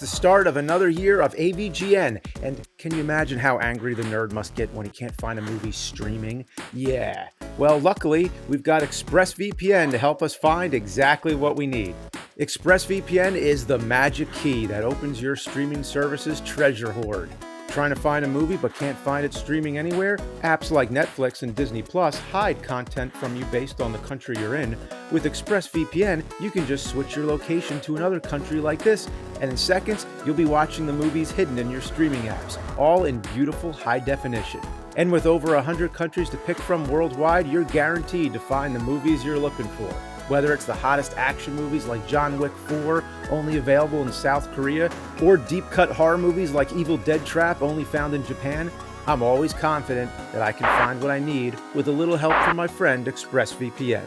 It's the start of another year of AVGN, and can you imagine how angry the nerd must get when he can't find a movie streaming? Yeah. Well, luckily, we've got ExpressVPN to help us find exactly what we need. ExpressVPN is the magic key that opens your streaming service's treasure hoard. Trying to find a movie but can't find it streaming anywhere? Apps like Netflix and Disney Plus hide content from you based on the country you're in. With ExpressVPN, you can just switch your location to another country like this, and in seconds, you'll be watching the movies hidden in your streaming apps, all in beautiful high definition. And with over 100 countries to pick from worldwide, you're guaranteed to find the movies you're looking for. Whether it's the hottest action movies like John Wick 4, only available in South Korea, or deep cut horror movies like Evil Dead Trap, only found in Japan, I'm always confident that I can find what I need with a little help from my friend ExpressVPN.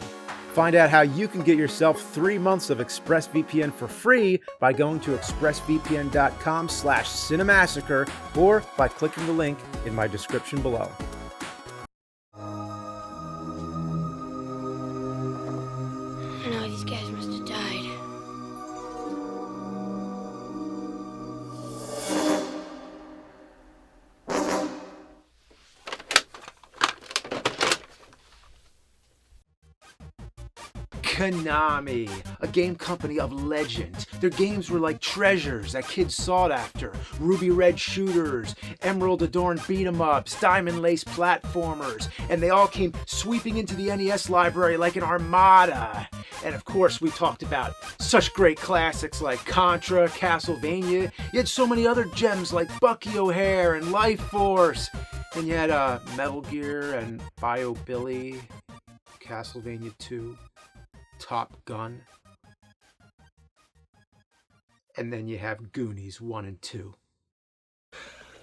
Find out how you can get yourself three months of ExpressVPN for free by going to expressvpn.com slash cinemassacre or by clicking the link in my description below. Konami, a game company of legend. Their games were like treasures that kids sought after. Ruby red shooters, emerald adorned beat 'em ups, diamond lace platformers, and they all came sweeping into the NES library like an armada. And of course, we talked about such great classics like Contra, Castlevania. You had so many other gems like Bucky O'Hare and Life Force. And you had uh, Metal Gear and Bio Billy, Castlevania 2. Top Gun. And then you have Goonies 1 and 2.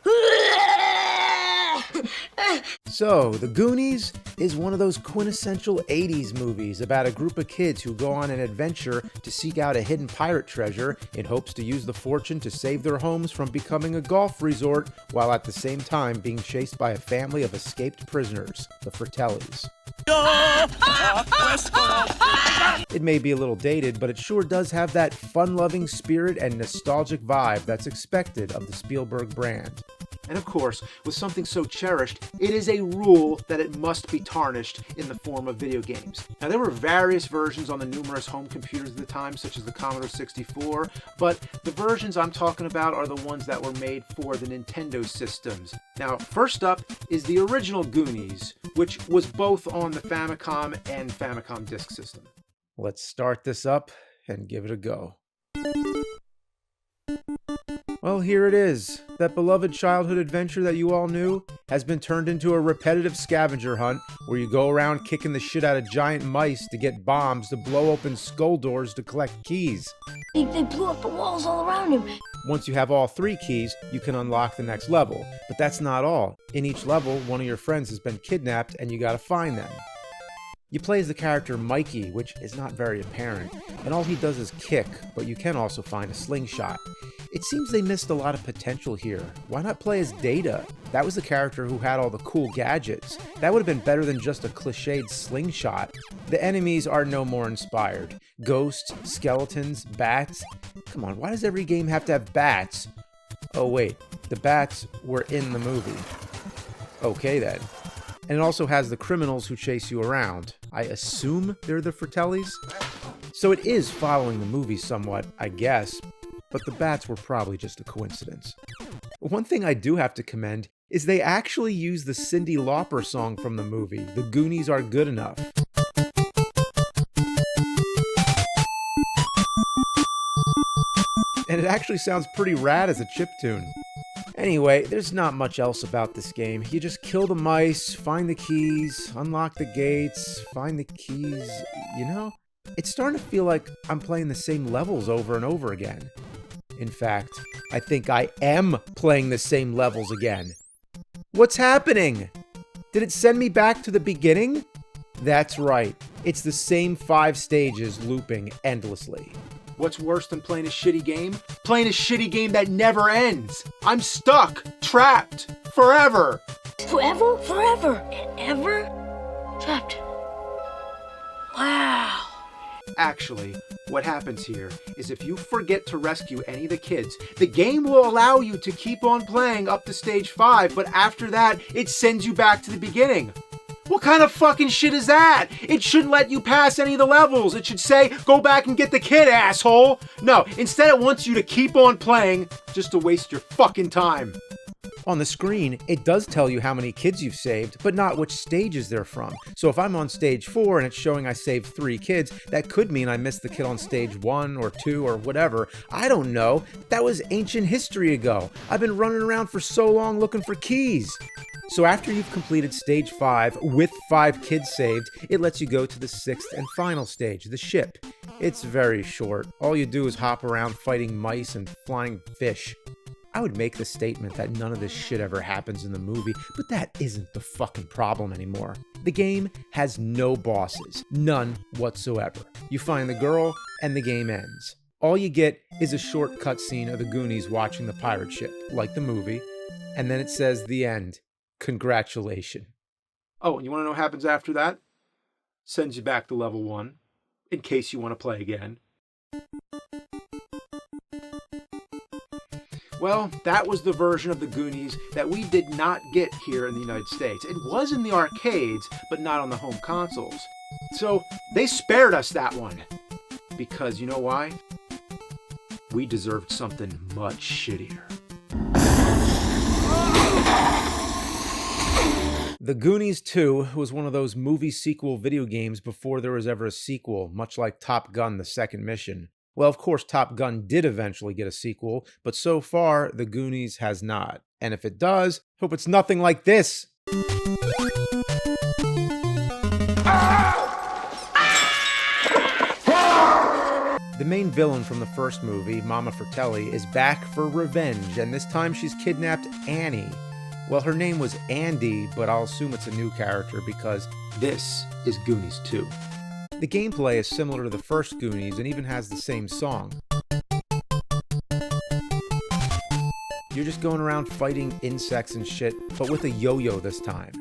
So, The Goonies is one of those quintessential 80s movies about a group of kids who go on an adventure to seek out a hidden pirate treasure in hopes to use the fortune to save their homes from becoming a golf resort while at the same time being chased by a family of escaped prisoners, the Fratellis. It may be a little dated, but it sure does have that fun loving spirit and nostalgic vibe that's expected of the Spielberg brand. And of course, with something so cherished, it is a rule that it must be tarnished in the form of video games. Now, there were various versions on the numerous home computers at the time, such as the Commodore 64, but the versions I'm talking about are the ones that were made for the Nintendo systems. Now, first up is the original Goonies, which was both on the Famicom and Famicom Disk System. Let's start this up and give it a go. Well, here it is. That beloved childhood adventure that you all knew has been turned into a repetitive scavenger hunt where you go around kicking the shit out of giant mice to get bombs to blow open skull doors to collect keys. They, they blew up the walls all around him. Once you have all three keys, you can unlock the next level. But that's not all. In each level, one of your friends has been kidnapped and you gotta find them. You play as the character Mikey, which is not very apparent, and all he does is kick, but you can also find a slingshot. It seems they missed a lot of potential here. Why not play as Data? That was the character who had all the cool gadgets. That would have been better than just a cliched slingshot. The enemies are no more inspired. Ghosts, skeletons, bats. Come on, why does every game have to have bats? Oh, wait, the bats were in the movie. Okay then. And it also has the criminals who chase you around. I assume they're the Fratellis? So it is following the movie somewhat, I guess, but the bats were probably just a coincidence. One thing I do have to commend is they actually use the Cindy Lauper song from the movie, The Goonies Are Good Enough. And it actually sounds pretty rad as a chip tune. Anyway, there's not much else about this game. You just kill the mice, find the keys, unlock the gates, find the keys, you know? It's starting to feel like I'm playing the same levels over and over again. In fact, I think I am playing the same levels again. What's happening? Did it send me back to the beginning? That's right. It's the same five stages looping endlessly. What's worse than playing a shitty game? Playing a shitty game that never ends. I'm stuck, trapped, forever. Forever, forever, and ever trapped. Wow. Actually, what happens here is if you forget to rescue any of the kids, the game will allow you to keep on playing up to stage 5, but after that, it sends you back to the beginning. What kind of fucking shit is that? It shouldn't let you pass any of the levels. It should say, go back and get the kid, asshole. No, instead it wants you to keep on playing just to waste your fucking time. On the screen, it does tell you how many kids you've saved, but not which stages they're from. So if I'm on stage 4 and it's showing I saved 3 kids, that could mean I missed the kid on stage 1 or 2 or whatever. I don't know. That was ancient history ago. I've been running around for so long looking for keys. So after you've completed stage 5 with 5 kids saved, it lets you go to the 6th and final stage, the ship. It's very short. All you do is hop around fighting mice and flying fish. I would make the statement that none of this shit ever happens in the movie, but that isn't the fucking problem anymore. The game has no bosses, none whatsoever. You find the girl, and the game ends. All you get is a short cutscene of the Goonies watching the pirate ship, like the movie, and then it says the end. Congratulations. Oh, and you want to know what happens after that? Sends you back to level one, in case you want to play again. Well, that was the version of the Goonies that we did not get here in the United States. It was in the arcades, but not on the home consoles. So they spared us that one. Because you know why? We deserved something much shittier. The Goonies 2 was one of those movie sequel video games before there was ever a sequel, much like Top Gun The Second Mission. Well, of course, Top Gun did eventually get a sequel, but so far, The Goonies has not. And if it does, hope it's nothing like this. The main villain from the first movie, Mama Fratelli, is back for revenge, and this time she's kidnapped Annie. Well, her name was Andy, but I'll assume it's a new character because this is Goonies 2. The gameplay is similar to the first Goonies and even has the same song. You're just going around fighting insects and shit, but with a yo yo this time.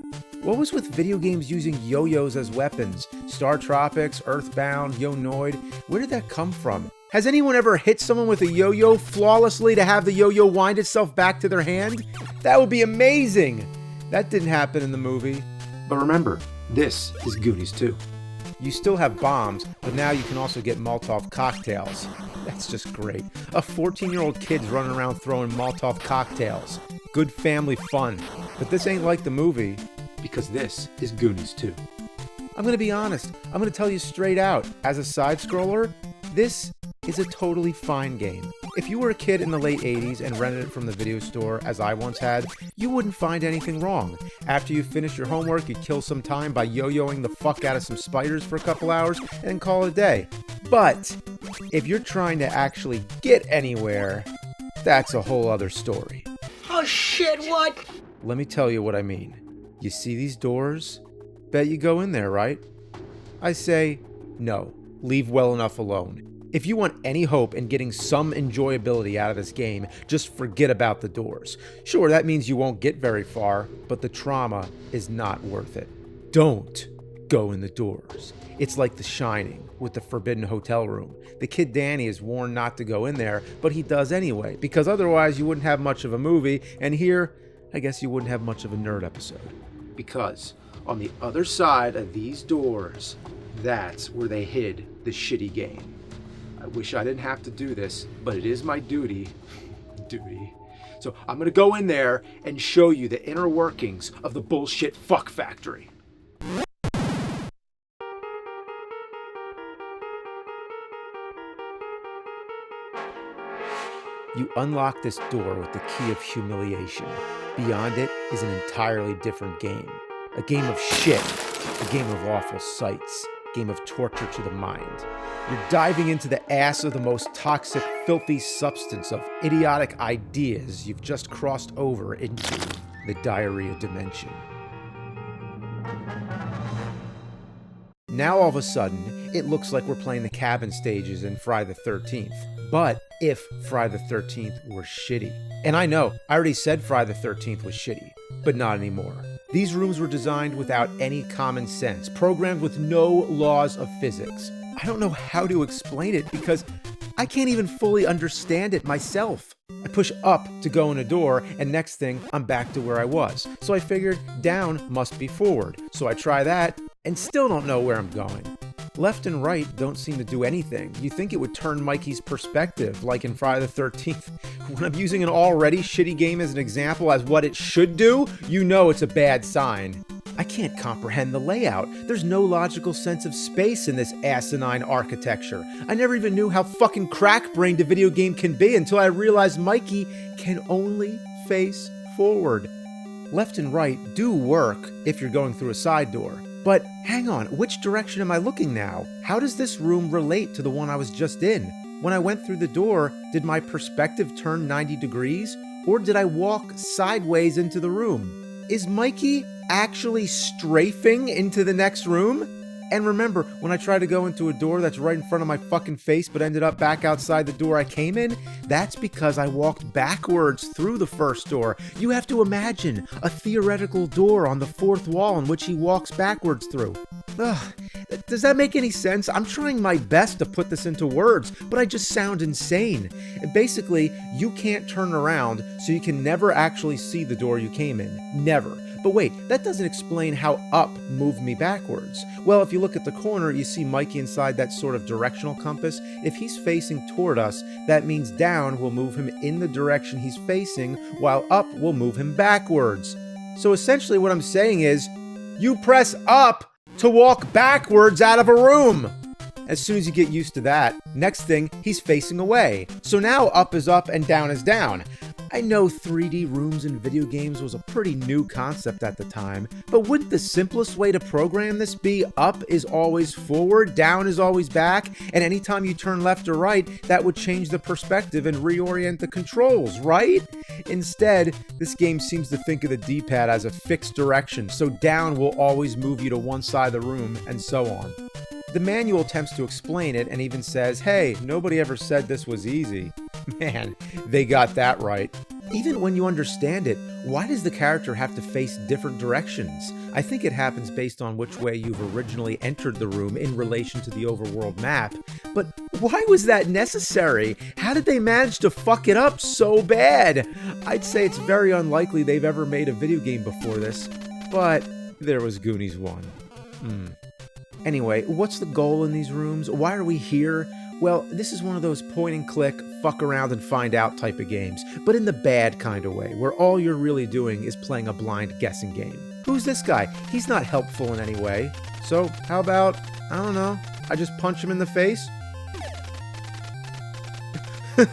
What was with video games using yo yos as weapons? Star Tropics, Earthbound, Yo Noid? Where did that come from? Has anyone ever hit someone with a yo yo flawlessly to have the yo yo wind itself back to their hand? That would be amazing! That didn't happen in the movie. But remember, this is Goonies 2. You still have bombs, but now you can also get Molotov cocktails. That's just great. A 14 year old kid's running around throwing Molotov cocktails. Good family fun. But this ain't like the movie, because this is Goonies 2. I'm gonna be honest, I'm gonna tell you straight out. As a side scroller, this is a totally fine game. If you were a kid in the late 80s and rented it from the video store, as I once had, you wouldn't find anything wrong. After you finish your homework, you kill some time by yo yoing the fuck out of some spiders for a couple hours and call it a day. But if you're trying to actually get anywhere, that's a whole other story. Oh shit, what? Let me tell you what I mean. You see these doors? Bet you go in there, right? I say, no, leave well enough alone. If you want any hope in getting some enjoyability out of this game, just forget about the doors. Sure, that means you won't get very far, but the trauma is not worth it. Don't go in the doors. It's like The Shining with the forbidden hotel room. The kid Danny is warned not to go in there, but he does anyway, because otherwise you wouldn't have much of a movie, and here, I guess you wouldn't have much of a nerd episode. Because on the other side of these doors, that's where they hid the shitty game. I wish I didn't have to do this, but it is my duty. duty. So I'm gonna go in there and show you the inner workings of the bullshit fuck factory. You unlock this door with the key of humiliation. Beyond it is an entirely different game. A game of shit, a game of awful sights, game of torture to the mind. You're diving into the ass of the most toxic, filthy substance of idiotic ideas you've just crossed over into the diarrhea dimension. Now all of a sudden, it looks like we're playing the cabin stages in Friday the 13th. But if Friday the 13th were shitty. And I know, I already said Friday the 13th was shitty, but not anymore. These rooms were designed without any common sense, programmed with no laws of physics. I don't know how to explain it because I can't even fully understand it myself. I push up to go in a door, and next thing, I'm back to where I was. So I figured down must be forward. So I try that, and still don't know where I'm going. Left and right don't seem to do anything. You think it would turn Mikey's perspective, like in Friday the 13th. When I'm using an already shitty game as an example as what it should do, you know it's a bad sign. I can't comprehend the layout. There's no logical sense of space in this asinine architecture. I never even knew how fucking crack-brained a video game can be until I realized Mikey can only face forward. Left and right do work if you're going through a side door. But hang on, which direction am I looking now? How does this room relate to the one I was just in? When I went through the door, did my perspective turn 90 degrees? Or did I walk sideways into the room? Is Mikey actually strafing into the next room? And remember, when I tried to go into a door that's right in front of my fucking face but ended up back outside the door I came in, that's because I walked backwards through the first door. You have to imagine a theoretical door on the fourth wall in which he walks backwards through. Ugh, does that make any sense? I'm trying my best to put this into words, but I just sound insane. Basically, you can't turn around, so you can never actually see the door you came in. Never. But wait, that doesn't explain how up moved me backwards. Well, if you look at the corner, you see Mikey inside that sort of directional compass. If he's facing toward us, that means down will move him in the direction he's facing, while up will move him backwards. So essentially, what I'm saying is, you press up to walk backwards out of a room. As soon as you get used to that, next thing, he's facing away. So now up is up and down is down. I know 3D rooms in video games was a pretty new concept at the time, but wouldn't the simplest way to program this be up is always forward, down is always back, and anytime you turn left or right, that would change the perspective and reorient the controls, right? Instead, this game seems to think of the D pad as a fixed direction, so down will always move you to one side of the room, and so on. The manual attempts to explain it and even says, hey, nobody ever said this was easy. Man, they got that right. Even when you understand it, why does the character have to face different directions? I think it happens based on which way you've originally entered the room in relation to the overworld map. But why was that necessary? How did they manage to fuck it up so bad? I'd say it's very unlikely they've ever made a video game before this, but there was Goonies 1. Hmm. Anyway, what's the goal in these rooms? Why are we here? Well, this is one of those point and click, fuck around and find out type of games, but in the bad kind of way, where all you're really doing is playing a blind guessing game. Who's this guy? He's not helpful in any way. So, how about, I don't know, I just punch him in the face?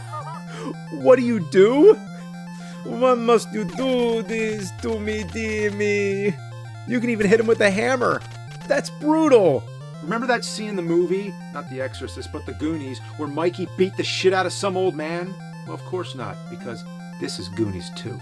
what do you do? What must you do this to me, dear me? You can even hit him with a hammer. That's brutal. Remember that scene in the movie, not The Exorcist, but The Goonies, where Mikey beat the shit out of some old man? Well, of course not, because this is Goonies 2.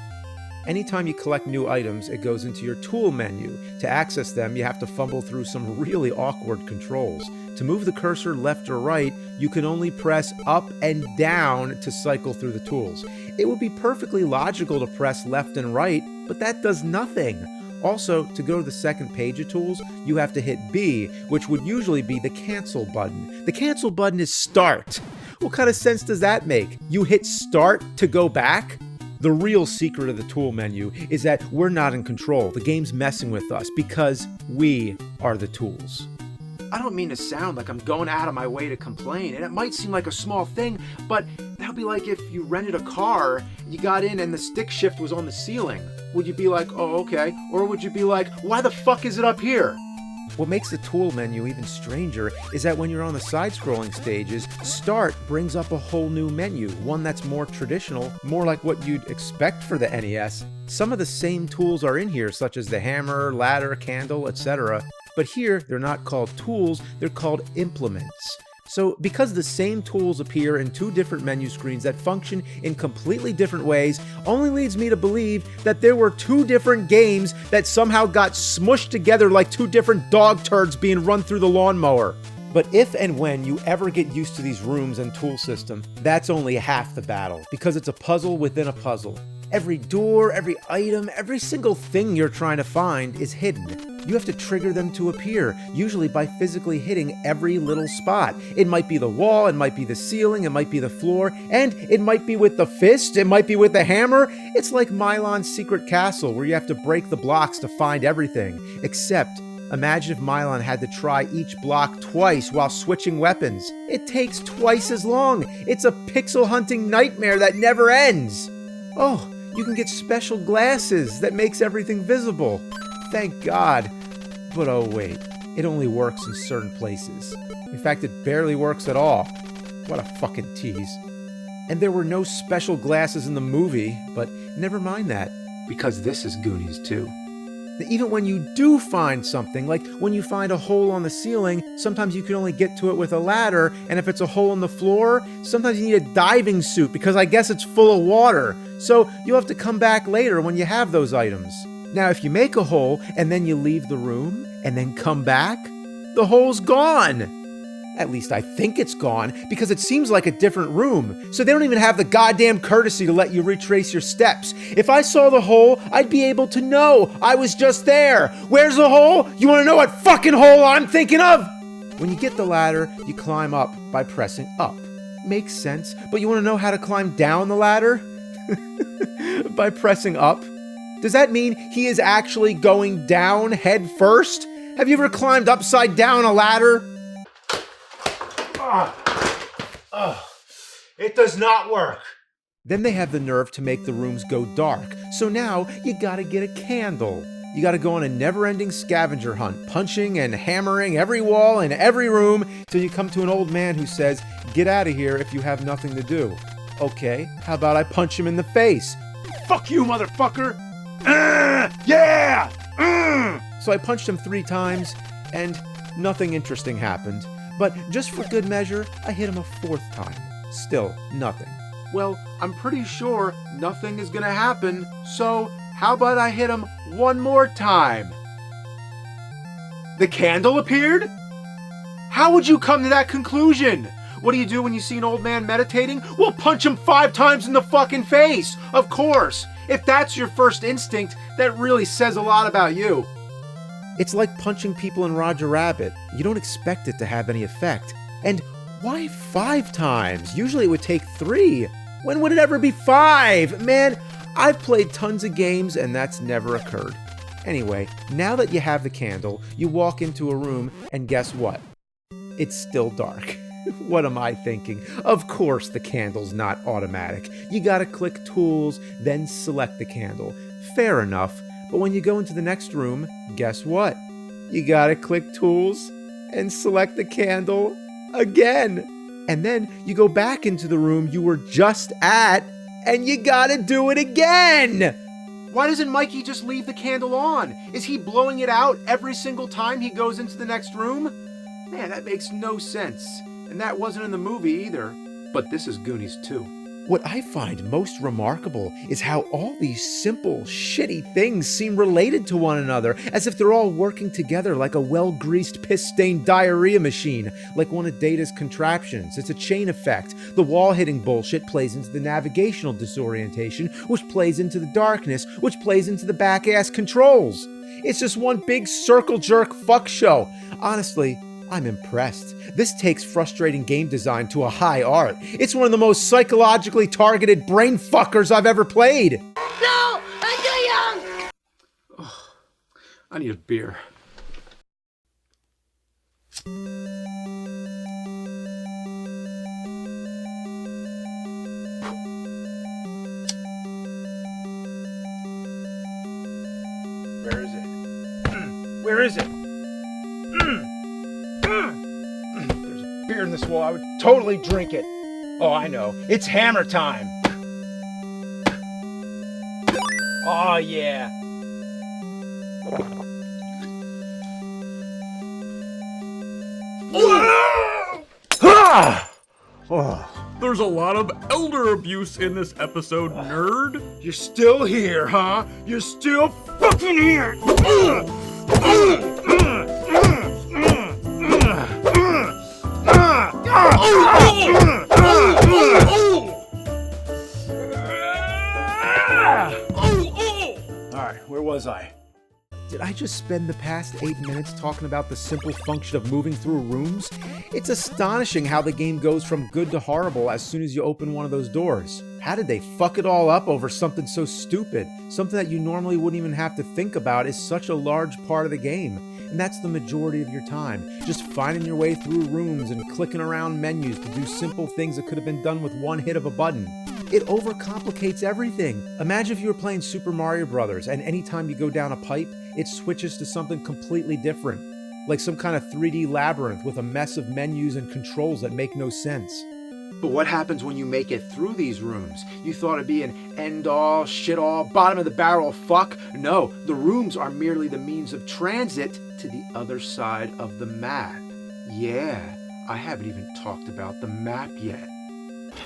Anytime you collect new items, it goes into your tool menu. To access them, you have to fumble through some really awkward controls. To move the cursor left or right, you can only press up and down to cycle through the tools. It would be perfectly logical to press left and right, but that does nothing. Also, to go to the second page of tools, you have to hit B, which would usually be the cancel button. The cancel button is start. What kind of sense does that make? You hit start to go back? The real secret of the tool menu is that we're not in control. The game's messing with us because we are the tools. I don't mean to sound like I'm going out of my way to complain, and it might seem like a small thing, but that'd be like if you rented a car, you got in and the stick shift was on the ceiling. Would you be like, oh, okay? Or would you be like, why the fuck is it up here? What makes the tool menu even stranger is that when you're on the side scrolling stages, Start brings up a whole new menu, one that's more traditional, more like what you'd expect for the NES. Some of the same tools are in here, such as the hammer, ladder, candle, etc. But here, they're not called tools, they're called implements. So, because the same tools appear in two different menu screens that function in completely different ways, only leads me to believe that there were two different games that somehow got smushed together like two different dog turds being run through the lawnmower. But if and when you ever get used to these rooms and tool system, that's only half the battle, because it's a puzzle within a puzzle. Every door, every item, every single thing you're trying to find is hidden. you have to trigger them to appear, usually by physically hitting every little spot. It might be the wall, it might be the ceiling, it might be the floor, and it might be with the fist, it might be with the hammer. It's like Mylon's secret castle where you have to break the blocks to find everything. Except, imagine if Mylon had to try each block twice while switching weapons. It takes twice as long. It's a pixel hunting nightmare that never ends. Oh, you can get special glasses that makes everything visible. Thank God. But oh wait, it only works in certain places. In fact, it barely works at all. What a fucking tease. And there were no special glasses in the movie, but never mind that, because this is Goonies too. Even when you do find something, like when you find a hole on the ceiling, sometimes you can only get to it with a ladder, and if it's a hole in the floor, sometimes you need a diving suit because I guess it's full of water. So you'll have to come back later when you have those items. Now, if you make a hole and then you leave the room and then come back, the hole's gone. At least I think it's gone because it seems like a different room. So they don't even have the goddamn courtesy to let you retrace your steps. If I saw the hole, I'd be able to know I was just there. Where's the hole? You want to know what fucking hole I'm thinking of? When you get the ladder, you climb up by pressing up. Makes sense, but you want to know how to climb down the ladder? by pressing up? Does that mean he is actually going down head first? Have you ever climbed upside down a ladder? It does not work. Then they have the nerve to make the rooms go dark. So now you gotta get a candle. You gotta go on a never ending scavenger hunt, punching and hammering every wall in every room till you come to an old man who says, Get out of here if you have nothing to do. Okay, how about I punch him in the face? Fuck you, motherfucker! Uh, yeah! Uh. So I punched him three times, and nothing interesting happened. But just for good measure, I hit him a fourth time. Still nothing. Well, I'm pretty sure nothing is gonna happen, so how about I hit him one more time? The candle appeared? How would you come to that conclusion? What do you do when you see an old man meditating? Well, punch him five times in the fucking face! Of course! If that's your first instinct, that really says a lot about you. It's like punching people in Roger Rabbit. You don't expect it to have any effect. And why five times? Usually it would take three. When would it ever be five? Man, I've played tons of games and that's never occurred. Anyway, now that you have the candle, you walk into a room and guess what? It's still dark. what am I thinking? Of course, the candle's not automatic. You gotta click Tools, then select the candle. Fair enough, but when you go into the next room, guess what? You gotta click Tools and select the candle again. And then you go back into the room you were just at, and you gotta do it again! Why doesn't Mikey just leave the candle on? Is he blowing it out every single time he goes into the next room? Man, that makes no sense. And that wasn't in the movie either. But this is Goonies too. What I find most remarkable is how all these simple, shitty things seem related to one another, as if they're all working together like a well greased, piss stained diarrhea machine, like one of Data's contraptions. It's a chain effect. The wall hitting bullshit plays into the navigational disorientation, which plays into the darkness, which plays into the back ass controls. It's just one big circle jerk fuck show. Honestly, I'm impressed. This takes frustrating game design to a high art. It's one of the most psychologically targeted brain fuckers I've ever played. No! I'm too young! Oh, I need a beer. Where is it? Where is it? There's a beer in this wall. I would totally drink it. Oh, I know. It's hammer time. Oh, yeah. Ah! Oh, There's a lot of elder abuse in this episode, nerd. you're still here, huh? You're still fucking here. Ah! Ah! I? Just spend the past eight minutes talking about the simple function of moving through rooms? It's astonishing how the game goes from good to horrible as soon as you open one of those doors. How did they fuck it all up over something so stupid? Something that you normally wouldn't even have to think about is such a large part of the game. And that's the majority of your time. Just finding your way through rooms and clicking around menus to do simple things that could have been done with one hit of a button. It overcomplicates everything. Imagine if you were playing Super Mario Brothers and anytime you go down a pipe, it switches to something completely different. Like some kind of 3D labyrinth with a mess of menus and controls that make no sense. But what happens when you make it through these rooms? You thought it'd be an end all, shit all, bottom of the barrel fuck? No, the rooms are merely the means of transit to the other side of the map. Yeah, I haven't even talked about the map yet.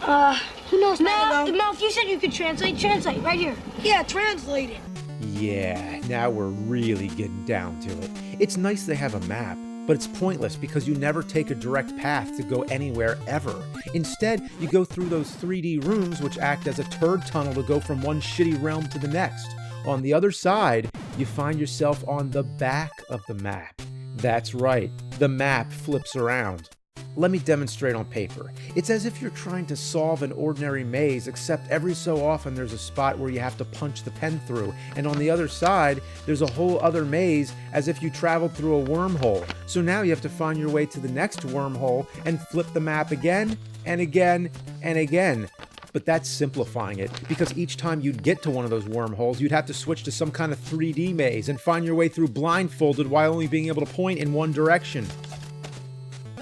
Uh, Who knows, Mouth, Megalo? Mouth, you said you could translate. Translate, right here. Yeah, translate it. Yeah, now we're really getting down to it. It's nice they have a map, but it's pointless because you never take a direct path to go anywhere ever. Instead, you go through those 3D rooms which act as a turd tunnel to go from one shitty realm to the next. On the other side, you find yourself on the back of the map. That's right, the map flips around. Let me demonstrate on paper. It's as if you're trying to solve an ordinary maze, except every so often there's a spot where you have to punch the pen through, and on the other side, there's a whole other maze as if you traveled through a wormhole. So now you have to find your way to the next wormhole and flip the map again and again and again. But that's simplifying it, because each time you'd get to one of those wormholes, you'd have to switch to some kind of 3D maze and find your way through blindfolded while only being able to point in one direction.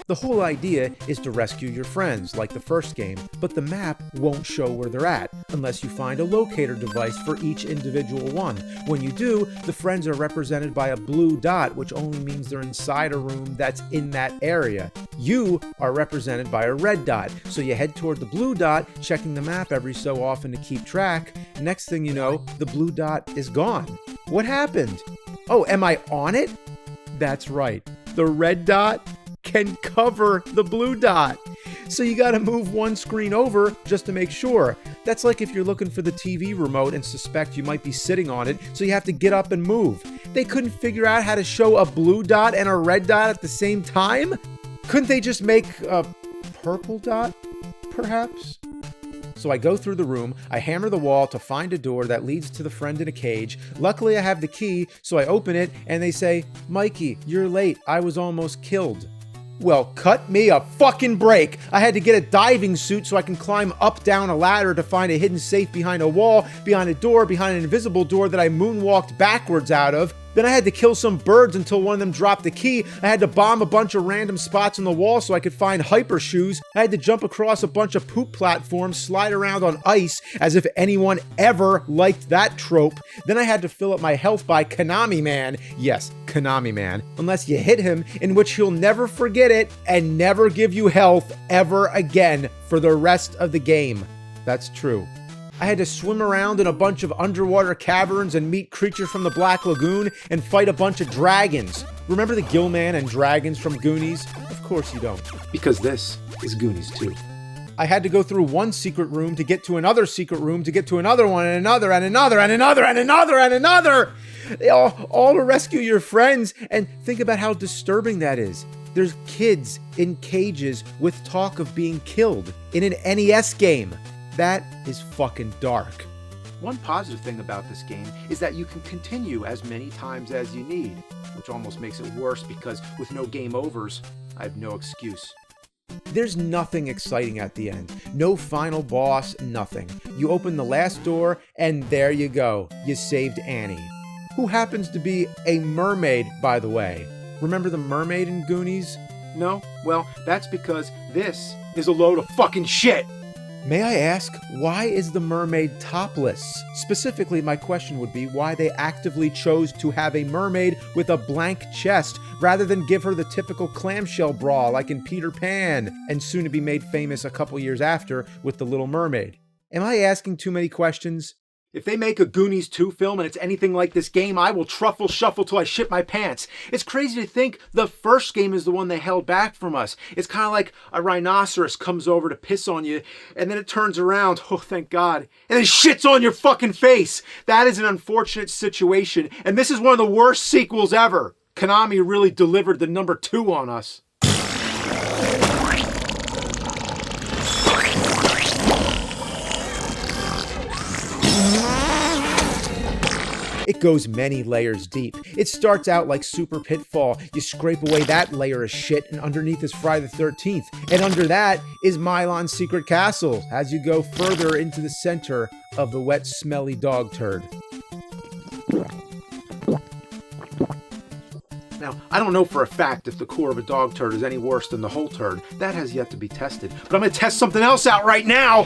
The whole idea is to rescue your friends, like the first game, but the map won't show where they're at unless you find a locator device for each individual one. When you do, the friends are represented by a blue dot, which only means they're inside a room that's in that area. You are represented by a red dot, so you head toward the blue dot, checking the map every so often to keep track. Next thing you know, the blue dot is gone. What happened? Oh, am I on it? That's right. The red dot can cover the blue dot. So you got to move one screen over just to make sure. That's like if you're looking for the TV remote and suspect you might be sitting on it, so you have to get up and move. They couldn't figure out how to show a blue dot and a red dot at the same time? Couldn't they just make a purple dot, perhaps? So I go through the room, I hammer the wall to find a door that leads to the friend in a cage. Luckily, I have the key, so I open it and they say, Mikey, you're late. I was almost killed. Well, cut me a fucking break. I had to get a diving suit so I can climb up down a ladder to find a hidden safe behind a wall, behind a door, behind an invisible door that I moonwalked backwards out of. Then I had to kill some birds until one of them dropped the key. I had to bomb a bunch of random spots on the wall so I could find hyper shoes. I had to jump across a bunch of poop platforms, slide around on ice, as if anyone ever liked that trope. Then I had to fill up my health by Konami Man. Yes, Konami Man. Unless you hit him, in which he'll never forget it and never give you health ever again for the rest of the game. That's true. I had to swim around in a bunch of underwater caverns and meet creatures from the Black Lagoon and fight a bunch of dragons. Remember the Gillman and dragons from Goonies? Of course you don't. Because this is Goonies 2. I had to go through one secret room to get to another secret room to get to another one and another and another and another and another and another. All, all to rescue your friends. And think about how disturbing that is. There's kids in cages with talk of being killed in an NES game. That is fucking dark. One positive thing about this game is that you can continue as many times as you need, which almost makes it worse because with no game overs, I have no excuse. There's nothing exciting at the end. No final boss, nothing. You open the last door, and there you go. You saved Annie. Who happens to be a mermaid, by the way. Remember the mermaid in Goonies? No? Well, that's because this is a load of fucking shit! May I ask, why is the mermaid topless? Specifically, my question would be why they actively chose to have a mermaid with a blank chest rather than give her the typical clamshell bra like in Peter Pan and soon to be made famous a couple years after with The Little Mermaid. Am I asking too many questions? If they make a Goonies 2 film and it's anything like this game, I will truffle shuffle till I shit my pants. It's crazy to think the first game is the one they held back from us. It's kind of like a rhinoceros comes over to piss on you and then it turns around, oh thank God, and then shits on your fucking face. That is an unfortunate situation, and this is one of the worst sequels ever. Konami really delivered the number two on us. It goes many layers deep. It starts out like Super Pitfall. You scrape away that layer of shit, and underneath is Friday the 13th. And under that is Milon's Secret Castle as you go further into the center of the wet, smelly dog turd. Now, I don't know for a fact if the core of a dog turd is any worse than the whole turd. That has yet to be tested. But I'm gonna test something else out right now.